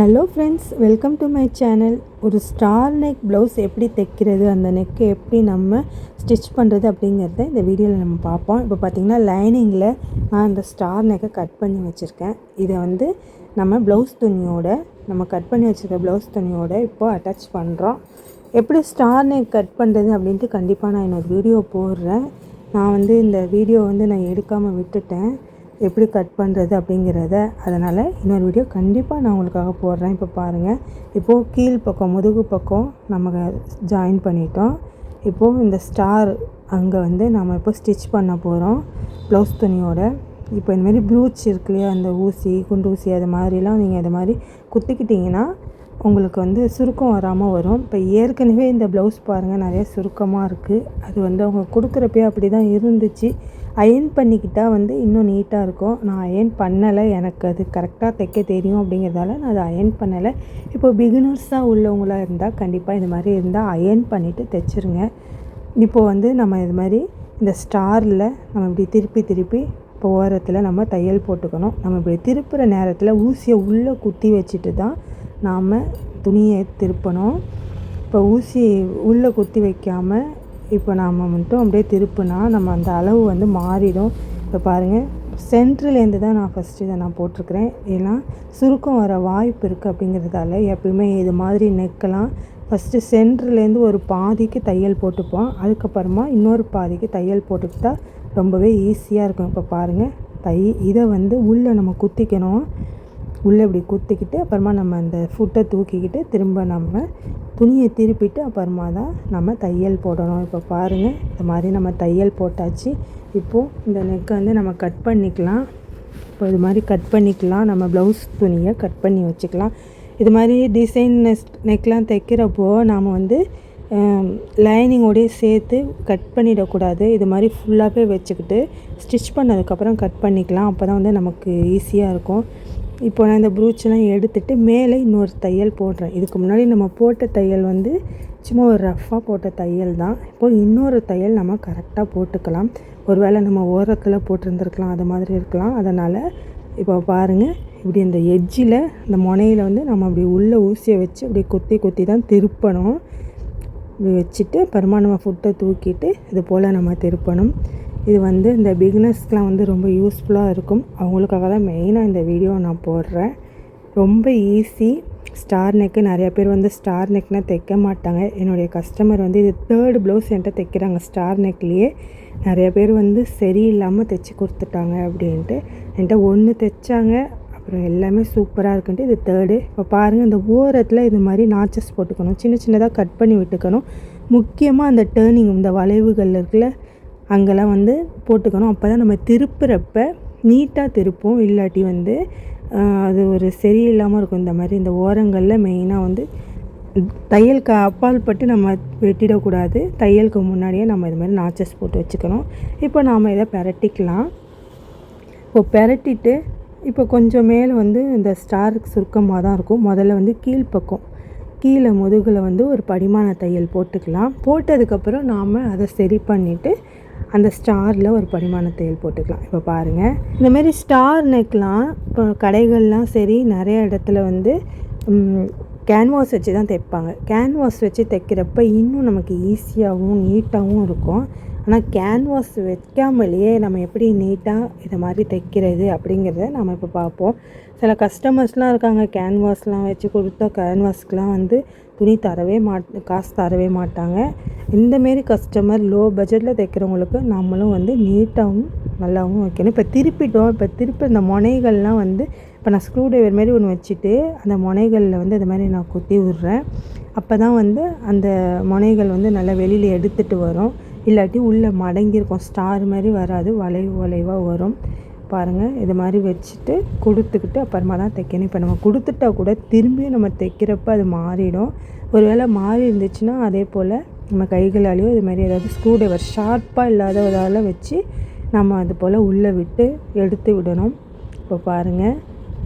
Hello friends welcome to my channel ஒரு star neck blouse எப்படி தைக்கிறது அந்த நெக்கை எப்படி நம்ம ஸ்டிச் பண்ணுறது அப்படிங்கிறத இந்த வீடியோவில் நம்ம பார்ப்போம். இப்போ பார்த்திங்கன்னா லைனிங்கில் நான் அந்த ஸ்டார் நெக்கை கட் பண்ணி வச்சுருக்கேன். இதை வந்து நம்ம ப்ளவுஸ் துணியோட நம்ம கட் பண்ணி வச்சுருக்க ப்ளவுஸ் துணியோட இப்போ அட்டாச் பண்ணுறோம் எப்படி ஸ்டார் நெக் கட் பண்ணுறது அப்படின்ட்டு கண்டிப்பாக நான் இன்னொரு வீடியோ போடுறேன். நான் வந்து இந்த வீடியோ வந்து நான் எடுக்காமல் விட்டுட்டேன். எப்படி கட் பண்ணுறது அப்படிங்கிறத அதனால் இன்னொரு வீடியோ கண்டிப்பாக நான் உங்களுக்காக போடுறேன். இப்போ பாருங்கள் இப்போது கீழ் பக்கம் முதுகு பக்கம் நம்ம ஜாயின் பண்ணிட்டோம். இப்போது இந்த ஸ்டார் அங்கே வந்து நம்ம இப்போ ஸ்டிச் பண்ண போகிறோம் ப்ளவுஸ் துணியோட. இப்போ இந்தமாரி ப்ரூச் இருக்கு இல்லையா? அந்த ஊசி குண்டு ஊசி அது மாதிரிலாம் நீங்கள் அது மாதிரி குத்திக்கிட்டிங்கன்னா உங்களுக்கு வந்து சுருக்கம் வராமல் வரும். இப்போ ஏற்கனவே இந்த ப்ளவுஸ் பாருங்கள் நிறைய சுருக்கமாக இருக்குது அது வந்து அவங்க கொடுக்குறப்பே அப்படி தான் இருந்துச்சு. அயன் பண்ணிக்கிட்டால் வந்து இன்னும் நீட்டாக இருக்கும். நான் அயன் பண்ணலை. எனக்கு அது கரெக்டாக தைக்க தெரியும் அப்படிங்கிறதால நான் அதை அயன் பண்ணலை. இப்போ பிகினர்ஸாக உள்ளவங்களாக இருந்தால் கண்டிப்பாக இது மாதிரி இருந்தால் அயன் பண்ணிவிட்டு தைச்சிருங்க. இப்போது வந்து நம்ம இது மாதிரி இந்த ஸ்டாரில் நம்ம இப்படி திருப்பி திருப்பி இப்போ ஓரத்தில் நம்ம தையல் போட்டுக்கணும். நம்ம இப்படி திருப்புற நேரத்தில் ஊசியை உள்ளே குத்தி வச்சுட்டு தான் நாம் துணியை திருப்பணும். இப்போ ஊசி உள்ளே குத்தி வைக்காமல் இப்போ நாம் மட்டும் அப்படியே திருப்புனா நம்ம அந்த அளவு வந்து மாறிடும். இப்போ பாருங்கள் சென்ட்ரலேருந்து தான் நான் ஃபஸ்ட்டு இதை நான் போட்டிருக்கிறேன். ஏன்னா சுருக்கம் வர வாய்ப்பு இருக்குது அப்படிங்கிறதால எப்பயுமே இது மாதிரி நெக்கெல்லாம் ஃபஸ்ட்டு சென்ட்ரலேருந்து ஒரு பாதிக்கு தையல் போட்டுப்போம். அதுக்கப்புறமா இன்னொரு பாதிக்கு தையல் போட்டுக்கிட்டால் ரொம்பவே ஈஸியாக இருக்கும். இப்போ பாருங்கள் தை இதை வந்து உள்ளே நம்ம குத்திக்கணும். உள்ளே இப்படி குத்திக்கிட்டு அப்புறமா நம்ம அந்த ஃபுட்டை தூக்கிக்கிட்டு திரும்ப நம்ம துணியை திருப்பிட்டு அப்புறமா தான் நம்ம தையல் போடணும். இப்போ பாருங்கள் இந்த மாதிரி நம்ம தையல் போட்டாச்சு. இப்போது இந்த நெக்கை வந்து நம்ம கட் பண்ணிக்கலாம். இப்போ இது மாதிரி கட் பண்ணிக்கலாம். நம்ம ப்ளவுஸ் துணியை கட் பண்ணி வச்சுக்கலாம். இது மாதிரி டிசைன் நெக் நெக்லாம் தைக்கிறப்போ நாம் வந்து லைனிங்கோடய சேர்த்து கட் பண்ணிடக்கூடாது. இது மாதிரி ஃபுல்லாகவே வச்சுக்கிட்டு ஸ்டிச் பண்ணதுக்கப்புறம் கட் பண்ணிக்கலாம். அப்போ தான் வந்து நமக்கு ஈஸியாக இருக்கும். இப்போ நான் இந்த ப்ரூச்செலாம் எடுத்துகிட்டு மேலே இன்னொரு தையல் போடுறேன். இதுக்கு முன்னாடி நம்ம போட்ட தையல் வந்து சும்மா ஒரு ரஃப்பாக போட்ட தையல் தான். இப்போது இன்னொரு தையல் நம்ம கரெக்டாக போட்டுக்கலாம். ஒருவேளை நம்ம ஓரத்தில் போட்டிருந்துருக்கலாம் அது மாதிரி இருக்கலாம். அதனால் இப்போ பாருங்கள் இப்படி இந்த எட்ஜில் இந்த முனையில் வந்து நம்ம அப்படி உள்ளே ஊசியை வச்சு அப்படி கொத்தி கொத்தி தான் திருப்பணும். இப்படி வச்சுட்டு அப்புறமா நம்ம ஃபுட்டை தூக்கிட்டு இது போல் நம்ம திருப்பணும். இது வந்து இந்த பிகினர்ஸ்க்கெலாம் வந்து ரொம்ப யூஸ்ஃபுல்லாக இருக்கும். அவங்களுக்காக தான் மெயினாக இந்த வீடியோ நான் போடுறேன். ரொம்ப ஈஸி ஸ்டார் நெக்கு நிறையா பேர் வந்து ஸ்டார் நெக்னால் தைக்க மாட்டாங்க. என்னுடைய கஸ்டமர் வந்து இது தேர்டு ப்ளவுஸ் என்கிட்ட தைக்கிறாங்க ஸ்டார் நெக்லேயே நிறைய பேர் வந்து சரியில்லாமல் தைச்சி கொடுத்துட்டாங்க அப்படின்ட்டு. என்கிட்ட ஒன்று தைச்சாங்க அப்புறம் எல்லாமே சூப்பராக இருக்குன்ட்டு இது தேர்டு இப்போ பாருங்கள் இந்த ஓரத்தில் இது மாதிரி நாச்சஸ் போட்டுக்கணும். சின்ன சின்னதாக கட் பண்ணி விட்டுக்கணும். முக்கியமாக அந்த டேர்னிங் இந்த வளைவுகள் இருக்குல்ல அங்கெல்லாம் வந்து போட்டுக்கணும். அப்போ தான் நம்ம திருப்புறப்ப நீட்டாக திருப்போம் இல்லாட்டி வந்து அது ஒரு சரியில்லாமல் இருக்கும். இந்த மாதிரி இந்த ஓரங்களில் மெயினாக வந்து தையலுக்கு அப்பால் பட்டு நம்ம வெட்டிடக்கூடாது. தையலுக்கு முன்னாடியே நம்ம இது மாதிரி நாச்சஸ் போட்டு வச்சுக்கணும். இப்போ நாம் இதை பெரட்டிக்கலாம். இப்போ பெரட்டிட்டு இப்போ கொஞ்சம் மேலே வந்து இந்த ஸ்டாருக்கு சுருக்கமாக தான் இருக்கும். முதல்ல வந்து கீழ்ப்பக்கம் கீழே முதுகில் வந்து ஒரு படிமான தையல் போட்டுக்கலாம். போட்டதுக்கப்புறம் நாம் அதை சரி பண்ணிவிட்டு அந்த ஸ்டாரில் ஒரு பரிமாண தையல் போட்டுக்கலாம். இப்போ பாருங்கள் இந்தமாரி ஸ்டார் நெக்லாம் இப்போ கடைகள்லாம் சரி நிறைய இடத்துல வந்து கேன்வாஸ் வச்சு தான் தைப்பாங்க. கேன்வாஸ் வச்சு தைக்கிறப்ப இன்னும் நமக்கு ஈஸியாகவும் நீட்டாகவும் இருக்கும். ஆனால் கேன்வாஸ் வைக்காமலேயே நம்ம எப்படி நீட்டாக இதை மாதிரி தைக்கிறது அப்படிங்கிறத நம்ம இப்போ பார்ப்போம். சில கஸ்டமர்ஸ்லாம் இருக்காங்க கேன்வாஸ்லாம் வச்சு கொடுத்தா கேன்வாஸ்க்கெலாம் வந்து துணி தரவே மாட் காசு தரவே மாட்டாங்க. இந்தமாரி கஸ்டமர் லோ பட்ஜெட்டில் தைக்கிறவங்களுக்கு நம்மளும் வந்து நீட்டாகவும் நல்லாவும் வைக்கணும். இப்போ திருப்பிட்டோம். இப்போ திருப்பி இந்த முனைகள்லாம் வந்து இப்போ நான் ஸ்க்ரூ ட்ரைவர் மாரி ஒன்று வச்சுட்டு அந்த முனைகளில் வந்து இது மாதிரி நான் குத்தி விட்றேன். அப்போ தான் வந்து அந்த முனைகள் வந்து நல்லா வெளியில் எடுத்துகிட்டு வரும். இல்லாட்டி உள்ளே மடங்கியிருக்கும். ஸ்டார் மாதிரி வராது. வளைவு வளைவாக வரும். பாருங்கள் இது மாதிரி வச்சுட்டு கொடுத்துக்கிட்டு அப்புறமா தான் தைக்கணும் இப்போ நம்ம கொடுத்துட்டா கூட திரும்பியும் நம்ம தைக்கிறப்ப அது மாறிடும். ஒரு வேளை மாறி இருந்துச்சுன்னா அதே போல் நம்ம கைகளாலேயோ இது மாதிரி ஏதாவது ஸ்க்ரூ ட்ரைவர் ஷார்ப்பாக இல்லாததால் வச்சு நம்ம அது போல் உள்ளே விட்டு எடுத்து விடணும். இப்போ பாருங்கள்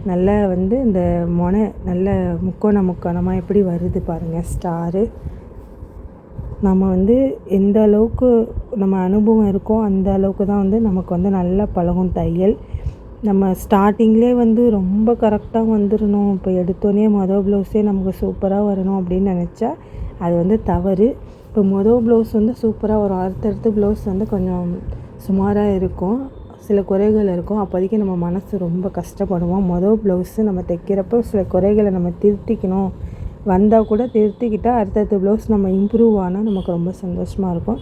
நல்லா வந்து இந்த முனை நல்ல முக்கோண முக்கோணமாக எப்படி வருது பாருங்கள் ஸ்டாரு நம்ம வந்து எந்த அளவுக்கு நம்ம அனுபவம் இருக்கோ அந்த அளவுக்கு தான் வந்து நமக்கு வந்து நல்லா பழகும் தையல். நம்ம ஸ்டார்டிங்லே வந்து ரொம்ப கரெக்டாக வந்துடணும் இப்போ எடுத்தோடனே மொதல் ப்ளவுஸே நமக்கு சூப்பராக வரணும் அப்படின்னு நினச்சா அது வந்து தவறு. இப்போ மொதல் ப்ளவுஸ் வந்து சூப்பராக வரும். அடுத்தடுத்து ப்ளவுஸ் வந்து கொஞ்சம் சுமாராக இருக்கும். சில குறைகள் இருக்கும். அப்போதைக்கு நம்ம மனசு ரொம்ப கஷ்டப்படுவோம். மொதல் ப்ளவுஸு நம்ம தைக்கிறப்போ சில குறைகளை நம்ம திருத்திக்கணும். வந்தால் கூட திருத்திக்கிட்டால் அடுத்தடுத்த ப்ளவுஸ் நம்ம இம்ப்ரூவ் ஆனால் நமக்கு ரொம்ப சந்தோஷமாக இருக்கும்.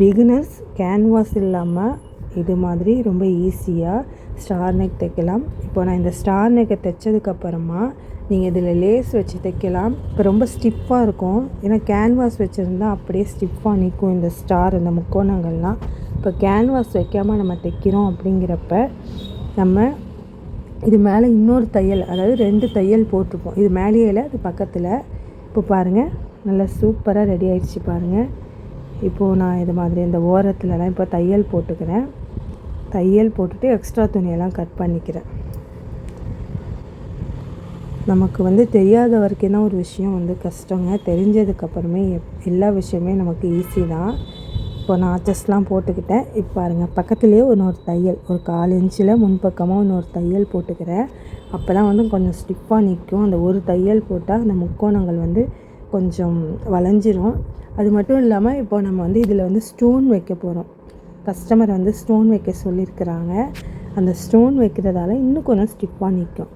பிகினர்ஸ் கேன்வாஸ் இல்லாமல் இது மாதிரி ரொம்ப ஈஸியாக ஸ்டார் நெக் தைக்கலாம். இப்போ நான் இந்த ஸ்டார் நெக்கை தைச்சதுக்கப்புறமா நீங்கள் இதில் லேஸ் வச்சு தைக்கலாம். இப்போ ரொம்ப ஸ்டிஃபாக இருக்கும். ஏன்னா கேன்வாஸ் வச்சுருந்தா அப்படியே ஸ்டிஃபாக நிற்கும் இந்த ஸ்டார் இந்த முக்கோணங்கள்லாம். இப்போ கேன்வாஸ் வைக்காமல் நம்ம தைக்கிறோம் அப்படிங்கிறப்ப நம்ம இது மேலே இன்னொரு தையல் அதாவது ரெண்டு தையல் போட்டிருப்போம். இது மேலேயே இல்லை அது பக்கத்தில். இப்போ பாருங்கள் நல்லா சூப்பராக ரெடி ஆகிடுச்சு பாருங்கள் இப்போது நான் இது மாதிரி இந்த ஓரத்துலலாம் இப்போ தையல் போட்டுக்கிறேன். தையல் போட்டுட்டு எக்ஸ்ட்ரா துணியெல்லாம் கட் பண்ணிக்கிறேன். நமக்கு வந்து தெரியாத வரைக்கும் தான் ஒரு விஷயம் வந்து கஷ்டங்க. தெரிஞ்சதுக்கப்புறமே எல்லா விஷயமே நமக்கு ஈஸி தான். இப்போ நாச்சஸ்லாம் போட்டுக்கிட்டேன். இப்போ பாருங்கள் பக்கத்துலேயே இன்னொரு தையல் ஒரு கால் இன்ச்சில் முன்பக்கமாக இன்னொரு தையல் போட்டுக்கிறேன். அப்போ தான் வந்து கொஞ்சம் ஸ்டிப்பாக நிற்கும் அந்த ஒரு தையல் போட்டால் அந்த முக்கோணங்கள் வந்து கொஞ்சம் வளைஞ்சிரும். அது மட்டும் இல்லாமல் இப்போ நம்ம வந்து இதில் வந்து ஸ்டோன் வைக்க போகிறோம் கஸ்டமர் வந்து ஸ்டோன் வைக்க சொல்லியிருக்கிறாங்க அந்த ஸ்டோன் வைக்கிறதால இன்னும் கொஞ்சம் ஸ்டிப்பாக நிற்கும்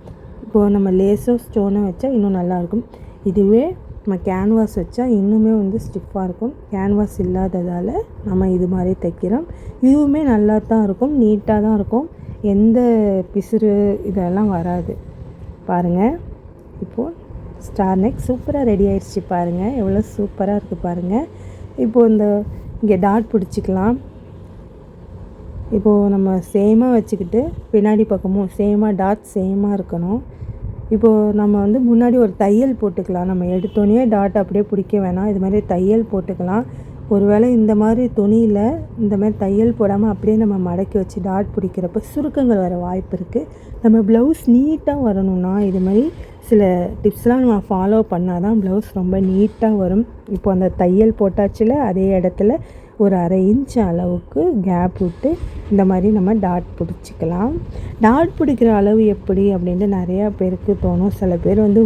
இப்போது நம்ம லேஸோ ஸ்டோனோ வச்சா இன்னும் நல்லாயிருக்கும் இதுவே நம்ம கேன்வாஸ் வச்சா இன்னுமே வந்து ஸ்டிஃபாக இருக்கும். கேன்வாஸ் இல்லாததால் நம்ம இது மாதிரி தைக்கிறோம். இதுவுமே நல்லா தான் இருக்கும் நீட்டாக தான் இருக்கும். எந்த பிசுறு இதெல்லாம் வராது. பாருங்கள் இப்போது ஸ்டார் நெக் சூப்பராக ரெடி ஆயிடுச்சு பாருங்கள் எவ்வளோ சூப்பராக இருக்குது பாருங்கள் இப்போது இந்த இங்கே டாட் பிடிச்சிக்கலாம். இப்போது நம்ம சேமாக வச்சுக்கிட்டு பின்னாடி பக்கமும் சேமாக டாட் சேமாக இருக்கணும். இப்போது நம்ம வந்து முன்னாடி ஒரு தையல் போட்டுக்கலாம். நம்ம எடுத்தோடனே டாட் அப்படியே பிடிக்க வேணாம். இது மாதிரி தையல் போட்டுக்கலாம். ஒருவேளை இந்த மாதிரி துணியில் இந்த மாதிரி தையல் போடாமல் அப்படியே நம்ம மடக்கி வச்சு டாட் பிடிக்கிறப்ப சுருக்கங்கள் வர வாய்ப்பு இருக்குது நம்ம ப்ளவுஸ் நீட்டாக வரணும்னா இது மாதிரி சில டிப்ஸ்லாம் நம்ம ஃபாலோ பண்ணால் தான் ப்ளவுஸ் ரொம்ப நீட்டாக வரும். இப்போ அந்த தையல் போட்டாச்சுல அதே இடத்துல ஒரு அரை இன்ச் அளவுக்கு கேப் விட்டு இந்த மாதிரி நம்ம டாட் பிடிச்சிக்கலாம். டாட் பிடிக்கிற அளவு எப்படி அப்படின்ட்டு நிறையா பேருக்கு தோணும். சில பேர் வந்து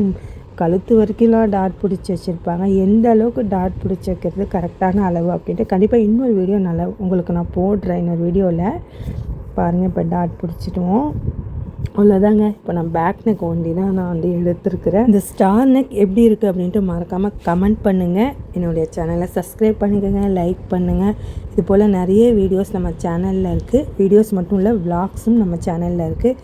கழுத்து வரைக்கும்லாம் டாட் பிடிச்சி வச்சுருப்பாங்க. எந்த அளவுக்கு டாட் பிடிச்சி வைக்கிறது கரெக்டான அளவு அப்படின்ட்டு கண்டிப்பாக இன்னொரு வீடியோ நல்லா உங்களுக்கு நான் போடுறேன். இன்னொரு வீடியோவில் பாருங்கள் இப்போ டாட் பிடிச்சிட்டோம் அவ்வளோதாங்க இப்போ நான் பேக் நெக் ஒண்டி தான் நான் வந்து எடுத்துருக்கிறேன். இந்த ஸ்டார் நெக் எப்படி இருக்குது அப்படின்ட்டு மறக்காமல் கமெண்ட் பண்ணுங்கள் என்னுடைய சேனலை சப்ஸ்கிரைப் பண்ணிக்கோங்க லைக் பண்ணுங்கள் இது போல் நிறைய வீடியோஸ் நம்ம சேனலில் இருக்குது வீடியோஸ் மட்டும் இல்லை விளாக்ஸும் நம்ம சேனலில் இருக்குது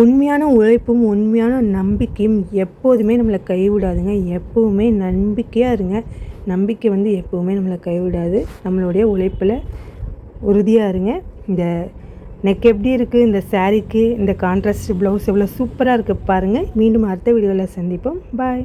உண்மையான உழைப்பும் உண்மையான நம்பிக்கையும் எப்போதுமே நம்மளை கைவிடாதுங்க. எப்போவுமே நம்பிக்கையாக இருங்க. நம்பிக்கை வந்து எப்போவுமே நம்மளை கைவிடாது. நம்மளுடைய உழைப்பில் உறுதியாக இருங்க. இந்த நெக் எப்படி இருக்குது இந்த சாரீக்கு இந்த கான்ட்ராஸ்ட் ப்ளவுஸ் எவ்வளோ சூப்பராக இருக்குது பாருங்கள் மீண்டும் அடுத்த வீடியோவில் சந்திப்போம். பாய்